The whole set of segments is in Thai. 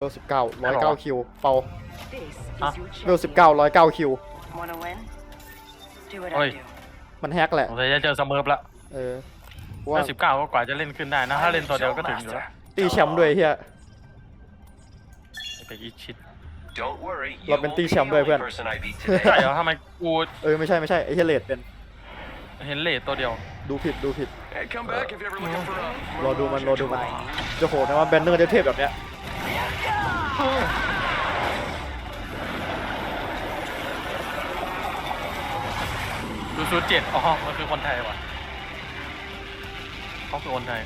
เวลสิบเก้าร้อยเก้าคิวเปา This Huh? is your เวลสิบเก้าร้อยเก้าคิว Wanna win? Do what Oi. I do. มันแฮกแหละผมจะเจอเสมอละเออว่าถ้าสิบเก้าก็กว่าจะเล่นขึ้นได้นะ ถ้าเล่นตัวเดียวก็ถึงอยู่แล้วตีแชมป์ด้วยเฮียไปอีชิด Don't worry, you Robin won't T. be the Sham ด้วย only เพื่อน person I beat ใช่ today. เหรอทำไมกูเออไม่ใช่ไม่ใช่ไอ้เฮียเลดเป็นเห็นเลทตัวเดียว ดูผิดดูผิด Hey, come back if you're ever looking for a รอดูมันรอดูมันจะโหดนะว่าแบนเนอร์เทพๆแบบเนี้ย ดูซูเจ็ดอ๋อ มันคือคนไทยว่ะเขาคือคนไทย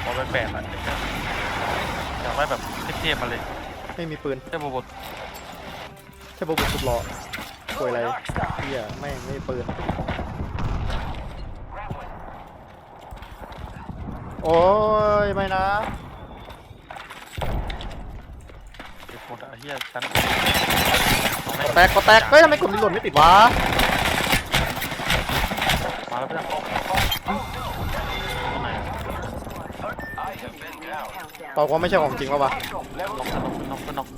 เขาไปแปลกอะอยากได้แบบเทพๆมาเลยไม่มีปืนเทพบุตรแค่บุกสุดหล่อป่วยอะไรเฮียแม่งไม่มีปืน โอ้ย ไม่นะเจ็บหมดอะเฮียฉันแตกก็แตกเฮ้ยทำไมกดรีโหลดไม่ติดวะ มาแล้วเพื่อนข้างใน I have been down. Countdown. เปล่าก็ไม่ใช่ของจริงวะวะน็อกน็อกน็อกน็อก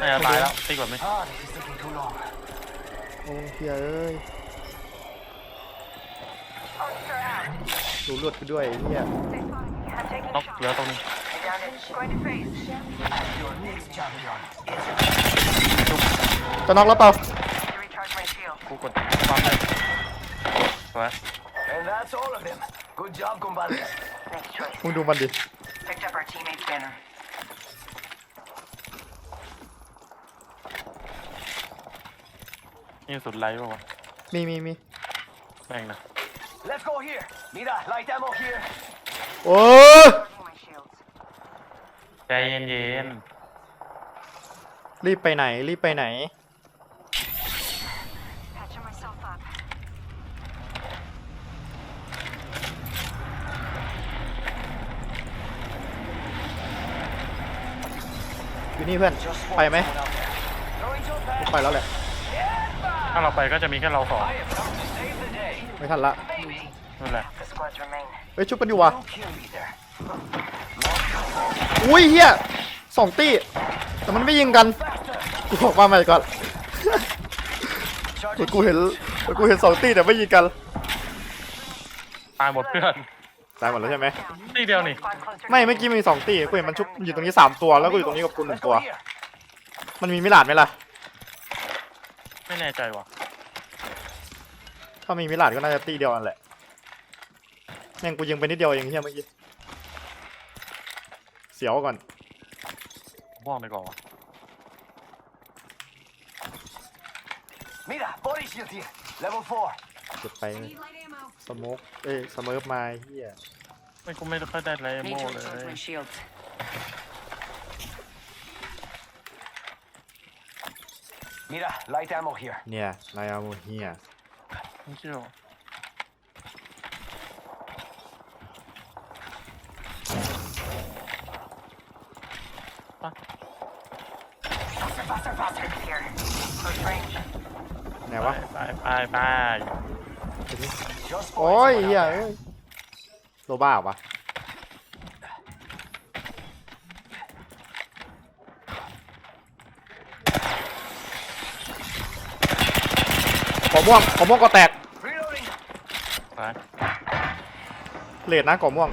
น่าจะตายแล้วตีก่อนไหมโอ้เฮียเอ้ยดูเลือดกูด้วยไอ้เฮียน็อกเหลือตรงนี้จะน็อกแล้วเปล่า Recharge my shield. กูกดปั๊มเลยสวย And that's all of them. Good job, compadres. Nice choice. มึงดูมันดิ Picked up our teammate's banner. นี่สุดไลท์ป่าวะมีมีมี แม่งนะ Let's go here. Mira, light ammo here. โอ้ย Charging my shields. ใจเย็นรีบไปไหน รีบไปไหน อยู่นี่เพื่อน ไปไหม Throwing jump ไม่ pad. ไปแล้วแหละๆถ้าเราไปก็จะมีแค่เราสอง I have come to save the day. ไม่ทันละ Maybe. นั่นแหละ The squads remain. เฮ้ยชุบกันอยู่วะ Don't kill me there. อุ้ยเฮียสองตีแต่มันไม่ยิงกันกูบอกว่าใหม่ก่อน Charging กูเห็นกูเห็นสองตีแต่ไม่ยิงกันตายหมดเพื่อนตายหมดแล้วใช่ไหมตีเดียวนี่ Squad closer. ไม่เมื่อกี้มีสองตีกูเห็นมันชุบอยู่ตรงนี้สามตัวแล้วกูอยู่ตรงนี้กับกูหนึ่ง Let's ตัว go here. มันมีมิลาดไหมล่ะไม่แน่ใจว่ะถ้ามีมิลาดก็น่าจะตีเดียวกันแหละแม่งกูยิงไปนิดเดียวเองเฮียเมื่อกี้เสียวก่อนม่วงไปก่อนวะ Mira, body shield here. Level 4. เก็บไป สโมกเอ้ยสเมิร์ฟมาเฮียไม่กูไม่ค่อยได้ไร Need โม่ to เล recharge ย my shields. Mira, light ammo here. เนี่ยนายอาโมเฮียไม่เชื่อ Faster, faster. Here. Close range. ไหนไปวะ ไปไปไป Just โอ้ยเฮียเอ้ยโลบ้าวะขอม่วงขอม่วงก็แตกไปเลดนะก่อม่วง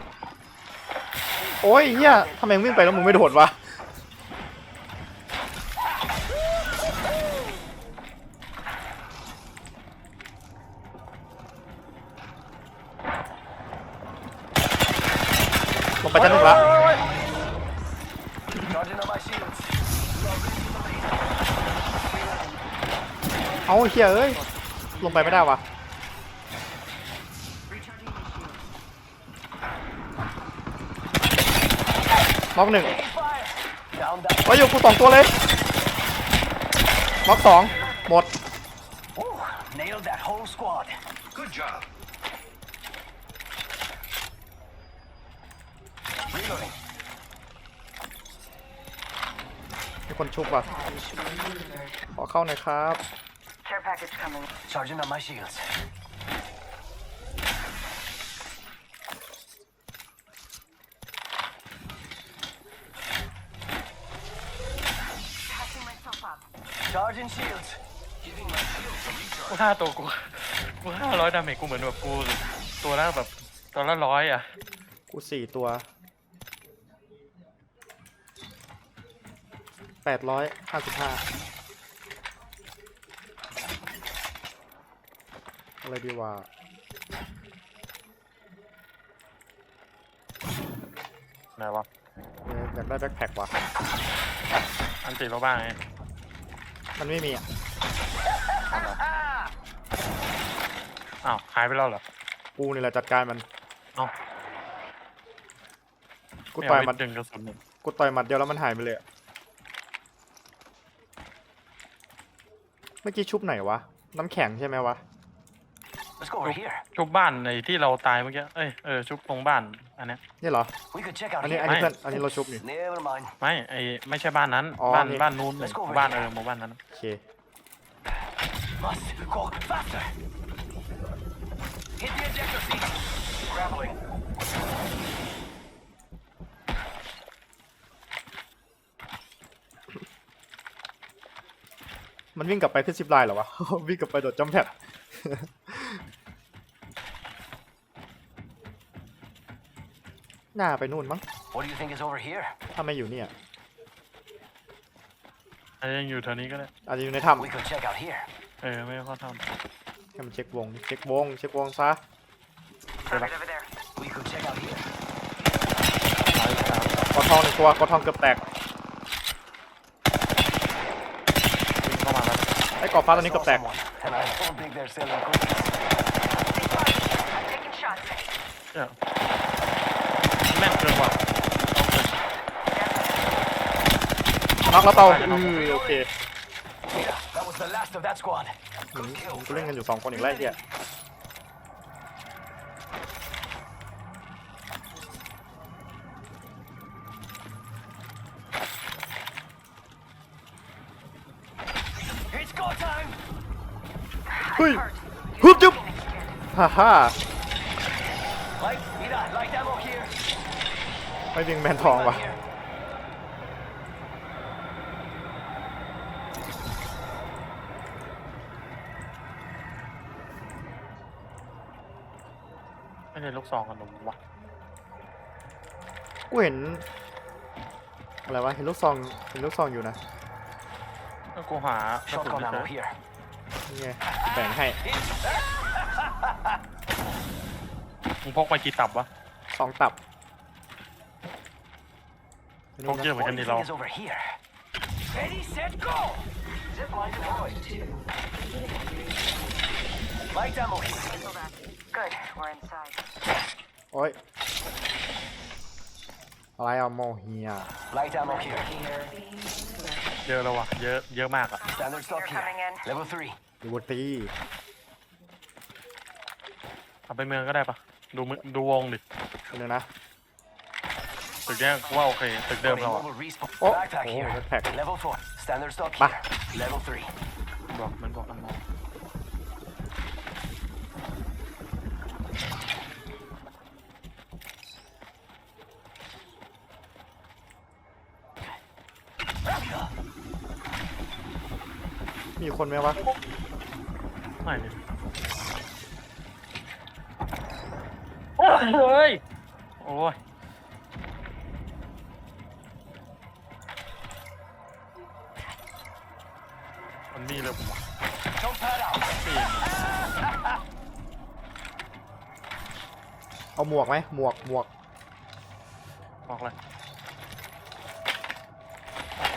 โอ้ยเฮียทำไมมึงวิ่งไปแล้วมึงไม่โดดวะ ไปชั้นหนึ่งละเอาเฮียเอ้ย ลงไปไม่ได้วะม็อกหนึ่งมาอยู่กูสองตัวเลยม็อกสองหมด Nailed that whole squad. Good job. มีคนชุบว่ะ ขอเข้าหน่อยครับ Care package coming. Charging on my shields. Charging shields. กูห้าตัวกูกูห้าร้อยดาเมจกูเหมือนแบบกูตัวละแบบตัวละร้อยอะ กูสี่ตัว แปดร้อยห้าสิบห้าอะไรดีวะไหนวะเอ๊ะอยากได้แบ็คแพ็คว่ะ อันติเราบ้างไงมันไม่มีอะ อ้าวหายไปแล้วเหรอ กูนี่แหละจัดการมันเอ้า กูไม่ต่อยเอาหมัดไปดึงกระสุนเนี่ยกูต่อยหมัดเดียวแล้วมันหายไปเลยอะ เมื่อกี้ชุบไหนวะ น้ำแข็งใช่ไหมวะ Let's go over here. ชุบบ้านในที่เราตายเมื่อกี้ เอ้ย เออ ชุบตรงบ้าน อันเนี้ย นี่เหรอ We could check out อันนี้ here. อันนี้ไม่เพื่อน อันนี้เราชุบนี่ Never mind. ไม่ ไอไม่ใช่บ้านนั้น อ๋อบ้านโอเคบ้านนู้นเลย Let's go over บ้าน here เออหมู่บ้านนั้น โอเค Must go faster. Hit the ejector seat. Grappling. มันวิ่งกลับไปขึ้นซิปไลน์เหรอวะ วิ่งกลับไปโดดจัมแพดหน้าไปนู่นมั้ง What do you think is over here? ถ้าไม่อยู่เนี่ยอาจจะยังอยู่แถวนี้ก็ได้ อาจจะอยู่ใน We ถ้ำ could check out here. เออ ไม่เข้าทให้มันเช็ควงเช็ควง เช็ควงซะ Target over there. We could check out here. กอทองหนึ่งตัวกอทองเกือบแตกำวิ่งเข้ามาแล้ว ไอ้กอฟ้าตัวนี้เกือบแตก Someone, And I don't think they're selling cookies. I'm taking shots. เนี่ยแม่นเกินว่ะน็อกแล้วเตาอือโอเค Yeah, that was the last of that squad. เหมือนกูเล่นกันอยู่สองคนอีกแล้วไอ้เหี้ย It's go time. เฮ้ยฮึบจุ๊บ ฮ่าฮ่า Light, mira, light ammo here. ไม่ดึงแมนทองว่ะ Here. ไม่ใช่ลูกซองกันหรอวะกูเห็นอะไรวะเห็นลูกซองเห็นลูกซองอยู่นะแล้วกูหากระสุน Shotgun ไม่เจ ammo อ here. นี่ไงแบ่งให้ มึงพกไปกี่ตับวะ สองตับพกเยอะเหมือน What กัน do ดิ you เรา think is over here? Ready, set, go. Zip line deployed. Light ammo here. Good. We're inside. โอ้ยอะไรอะโมเฮีย Light ammo here. เยอะแล้ววะเยอะเยอะมากอะ Standard stock They're coming here. in. Level three. ดูบตี เอาไปเมืองก็ได้ปะ ดูมึดูวงดิเดี๋ยวนะตึกเนี้ยกูว่าโอเคตึกเดิมเราอะ Mobile respawn. Oh, Backpack oh, here. backpack. Level four. Standard stock Bah. here. Level three. บอกมันบอกกันมามีคนไหมวะ ไม่ดิโอ้ย เฮ้ย โอ้ยมันมีเลยผมวะ Jump pad out. ปีนเอาหมวกไหมหมวกหมวกบอกเลย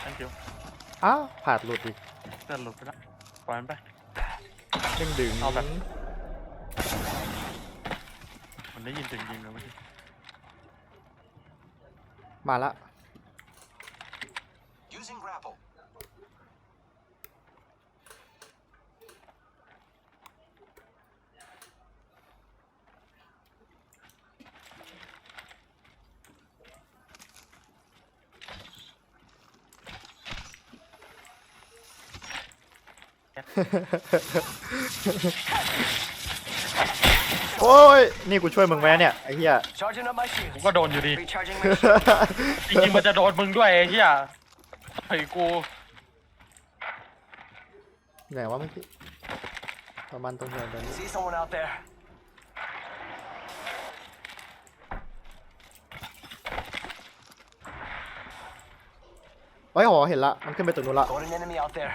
thank you อ้าวผาดหลุดอีกเลื่อนหลุดไปแล้วปล่อยมันไปดึงดึง เอาแบบมัน ได้ยินเสียงยิงเลยเมื่อกี้มาละ Using grapple. Yeah. โอ้ย นี่กูช่วยมึงไหมเนี่ยไอ้เหี้ย Charging up my กู shields. ก็โดนอยู่ดี Recharging my shield. จริงๆมันจะโดนมึงด้วยไอ้เหี้ยไอ้กู ไหนว่าเมื่อกี้ประมาณตรงเนี้ยตรงนี้ See someone out there? เอ้ยอ๋อเห็นละ มันขึ้นไปตรงนู้นละ Got an enemy out there.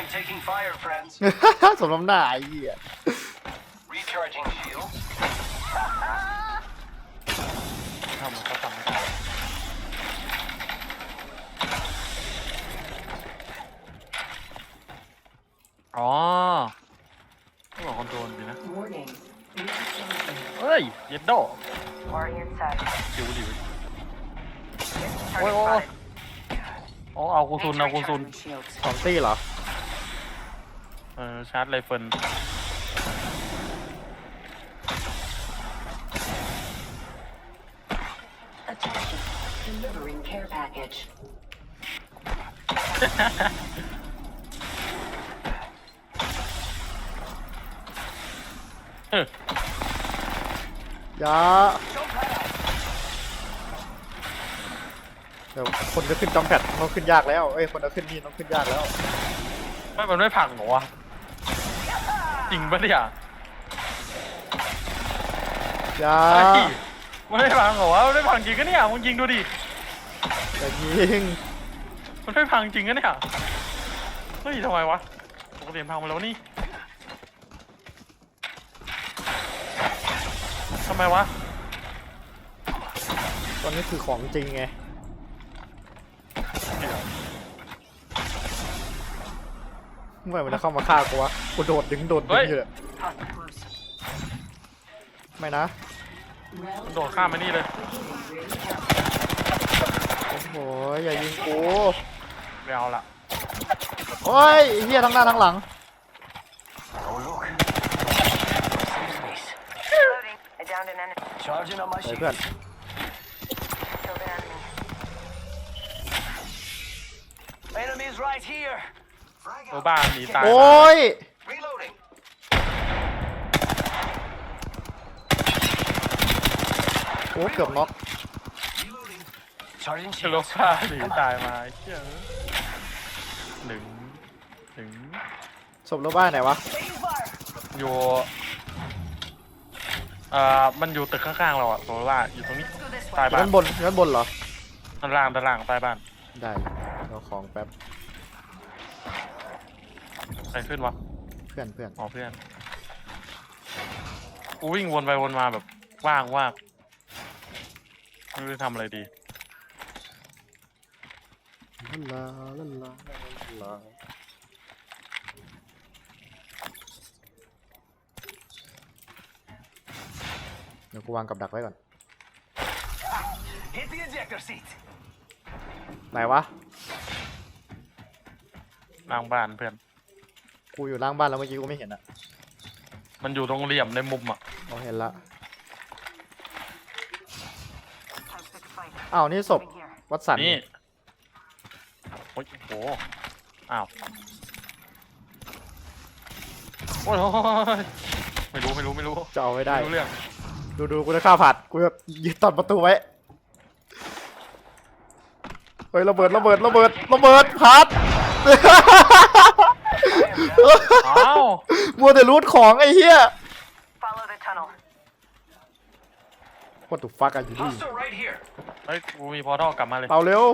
Am taking fire, friends. สมน้ำหน้าไอ้เหี้ย Recharging shield. ทำมันก็ทำไม่ได้ อ๋อต้องบอกคอนโทรลดีนะ Warning. เฮ้ย เย็ดโด Already inside. จิ๋วดิว Target Oi, oi, oi. spotted. อ๋อเอากูซุน Need to เอากูซุน recharge shields. สองตี้เหรอเออชาร์จไรเฟิล Attention. Delivering care package. เออยาเดี๋ยวคนจะขึ้นจอมแพดต้องขึ้นยากแล้ว เอ้ย คนจะขึ้นนี่ต้องขึ้นยากแล้ว ไม่ มันไม่พังเหรอวะ จริงปะเนี่ยยาไอ้มันไม่พังเหรอวะมันไม่พังจริงก็เนี่ยมึงยิงดูดิจะยิงมันไม่พังจริงก็เนี่ย เฮ้ยทำไมวะปกติมันพังมาแล้วนี่ทำไมวะ ตอนนี้คือของจริงไง เมื่อไหร่มันจะเข้ามาฆ่ากูวะกูโดดดึงโดดดึงอยู่เลย Hostile close. ไม่นะมันโดดข้ามมานี่เลยโอ้โหอย่ายิงกูไม่เอาละโอ้ยไอ้เฮียทั้งหน้าทั้งหลัง Oh, look. Safe space. Reloading. I downed an enemy. Charging on my เฮ้ย shield. เพื่อน ตัว out. บ้านหนีตายโอ้ย Reloading. โอ้เกือบน็อก Reloading. Charging คือโล shield. บ้านหนีตายมาไอ้เชี่ยหนึ่งหนึ่งศพรถบ้านไหนวะ Taking fire. อยู่เอ่อมันอยู่ตึกข้างๆเราอะตัวว่าอยู่ตรงนี้ Let's go this ใต้ way. บ้าด้านนบนด้านบนเหรอ ด้านล่างด้านล่างใต้บ้านได้เอาของแป๊บใค รขึ้นวะเพื่อนเพื่อนอ๋อเพื่อนกูวิ่งวนไปวนมาแบบว่างว่างไม่รู้จะทำอะไรดีลาลาลาลาเดี๋ยวกูวางกับดักไว้ก่อน Hit the ejector seat. ไหนวะ ล่างบ้านเพื่อน กูอยู่ล่างบ้านแล้วเมื่อกี้กูไม่เห็นอะมันอยู่ตรงเหลี่ยมในมุมอะอ๋อเห็นละ Time to pick a fight. อ้าวนี่ศพ Moving here. วัดสันนี่โอ้ยโหอ้าวโอ้ยโอ้ยไม่รู้ไม่รู้ไม่รู้จะเอาไว้ได้ไม่รู้เรื่องดูดูกูจะฆ่าผัดกูจะยึดตัดประตูไว้เฮ้ยระเบิดระเบิดระเบิดระเบิดพัด อ้าวมัวแต่รูดของไอ้เหี้ย Follow the tunnel. What the fuck อะอยู่นี่ Hostile right here. เฮ้ยกูมีพอร์ทัลกลับมาเลย เอาเร็ว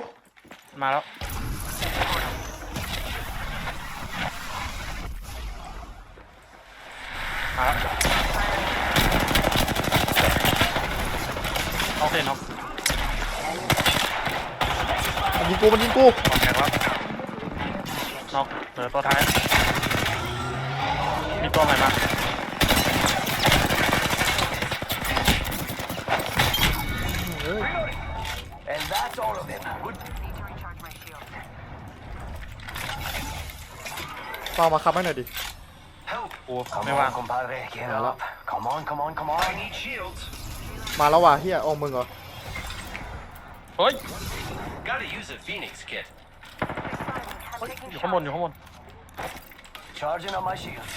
มาแล้ว มาแล้วเอาเสร็จเนาะมันยิงกูมันยิงกู ออกแข่งแล้วน็อกเหลือตัวท้าย of them. Good. Need to recharge my shield. เปล่ามาขับให้หน่อยดิ Help. กู Come ไม่ว่าง on, compadre. Get Voilà. up. Come on, come on, come on. I need shields. มาแล้วว่ะเฮียโอ้มึงเหรอ เฮ้ย Gotta use a Phoenix kit. I'm เฮ้ย taking อยู่ข้างบน shots. อยู่ข้างบน Charging on my shields.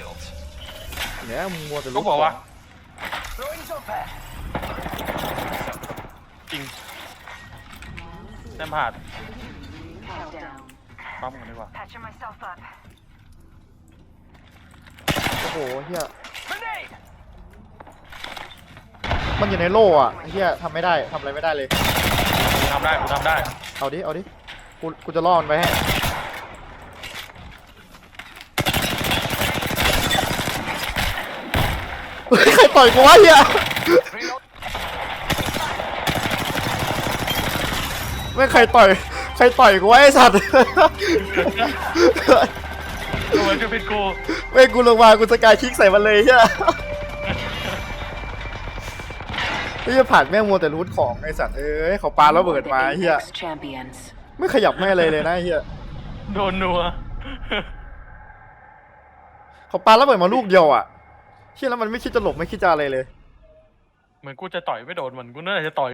Recharging shields. เนี่ยมึงมัวแต่ก็รู้บอกว่า Throwing some pad. จริงแต้มผ่าน down. ปั๊มกันดีกว่า Patching myself up. โอ้โหเฮีย Grenade! มันอยู่ในโล่อะเฮียทำไม่ได้ทำอะไรไม่ได้เลย กูทำได้กูทำได้ เอาดิ เอาดิ กู กูจะล่อมันไปให้ เฮ้ยใคร ต่อยกูวะเฮีย Reload. ไม่ใครต่อย ใครต่อยกูวะไอ้สัตว์กูเหมือนจะเป็นกูไม่กูลงมากูสกายคลิกใส่มันเลยเฮียเฮียผ่านแม่งมัวแต่รูทของไอ้สัตว์เอ้ยเขาปาระเบิดมาเฮีย champions. ไม่ขยับไม่อะไรเลยนะเฮียโดนนัวเขาปาระเบิดมาลูกเดียวอะ เฮียแล้วมันไม่คิดจะหลบไม่คิดจะอะไรเลย เหมือนกูจะต่อยไม่โดนเหมือนกูน่าจะต่อย